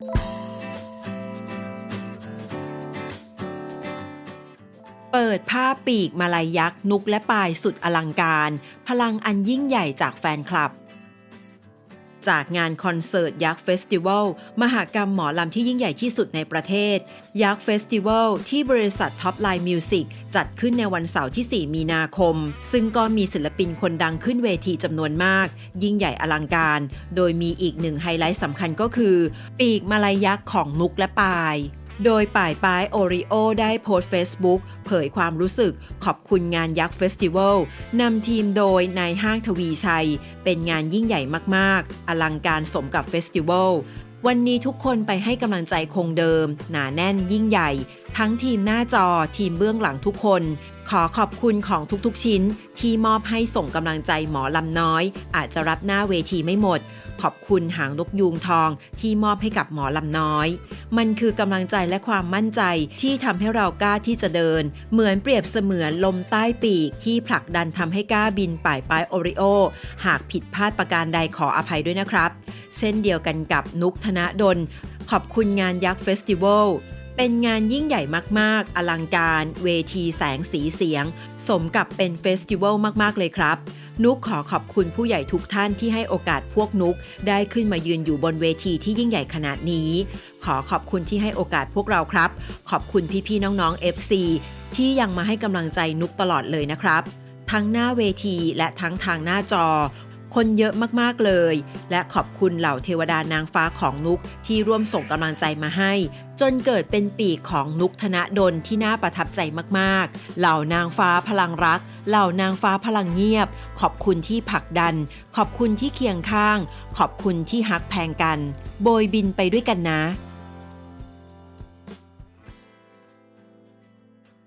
เปิดผ้าปีกมาลายยักษ์ นุกและปายสุดอลังการ พลังอันยิ่งใหญ่จากแฟนคลับ จากงานคอนเสิร์ตยักษ์เฟสติวัลมหากรรมหมอลำที่ยิ่งใหญ่ที่สุดในประเทศ ยักษ์เฟสติวัลที่บริษัทท็อปไลน์มิวสิกจัดขึ้นในวันเสาร์ที่ 4 มีนาคม ซึ่งก็มีศิลปินคนดังขึ้นเวทีจำนวนมาก ยิ่งใหญ่อลังการ โดยมีอีกหนึ่งไฮไลท์สำคัญก็คือ ปีกมาลายยักษ์ของนุกและปาย โดยป่ายป้ายโอริโอได้โพสต์ Facebook เผยความรู้สึกขอบคุณงานยักษ์เฟสติวัลนำทีมโดยนายห้างทวีชัย เป็นงานยิ่งใหญ่มากๆ อลังการสมกับเฟสติวัล วันนี้ทุกคนไปให้กำลังใจคงเดิม หนาแน่นยิ่งใหญ่ ทั้งทีมหน้าจอทีมเบื้องหลังทุกคน ขอขอบคุณของทุกๆชิ้น ที่มอบให้ส่งกำลังใจหมอลำน้อย อาจจะรับหน้าเวทีไม่หมด ขอบคุณหางนกยูงทองที่มอบให้กับหมอลำน้อย มันคือกำลังใจและความมั่นใจที่ทำให้เรากล้าที่จะเดิน เหมือนเปรียบเสมือนลมใต้ปีก ที่ผลักดันทำให้กล้าบินป่ายปลายโอริโอ หากผิดพลาดประการใดขออภัยด้วยนะครับ เช่นเดียวกันกับนุกธนดล ขอบคุณงานยักษ์เฟสติวัลเป็นงานยิ่งใหญ่มากๆ อลังการเวทีแสงสีเสียง สมกับเป็นเฟสติวัลมากๆ เลยครับ นุกขอขอบคุณผู้ใหญ่ทุกท่านที่ให้โอกาสพวกนุกได้ขึ้นมายืนอยู่บนเวทีที่ยิ่งใหญ่ขนาดนี้ ขอขอบคุณที่ให้โอกาสพวกเราครับ ขอบคุณพี่ๆน้องๆ FC ที่ยังมาให้กำลังใจนุกตลอดเลยนะครับ ทั้งหน้าเวทีและทั้งทางหน้าจอ คนเยอะมากๆเลย และขอบคุณเหล่าเทวดานางฟ้าของนุกที่ร่วมส่งกำลังใจมาให้ จนเกิดเป็นปีกของนุกธนดลที่น่าประทับใจมากๆ เหล่านางฟ้าพลังรัก เหล่านางฟ้าพลังเงียบ ขอบคุณที่ผลักดัน ขอบคุณที่เคียงข้าง ขอบคุณที่ฮักแพงกัน โบยบินไปด้วยกันนะ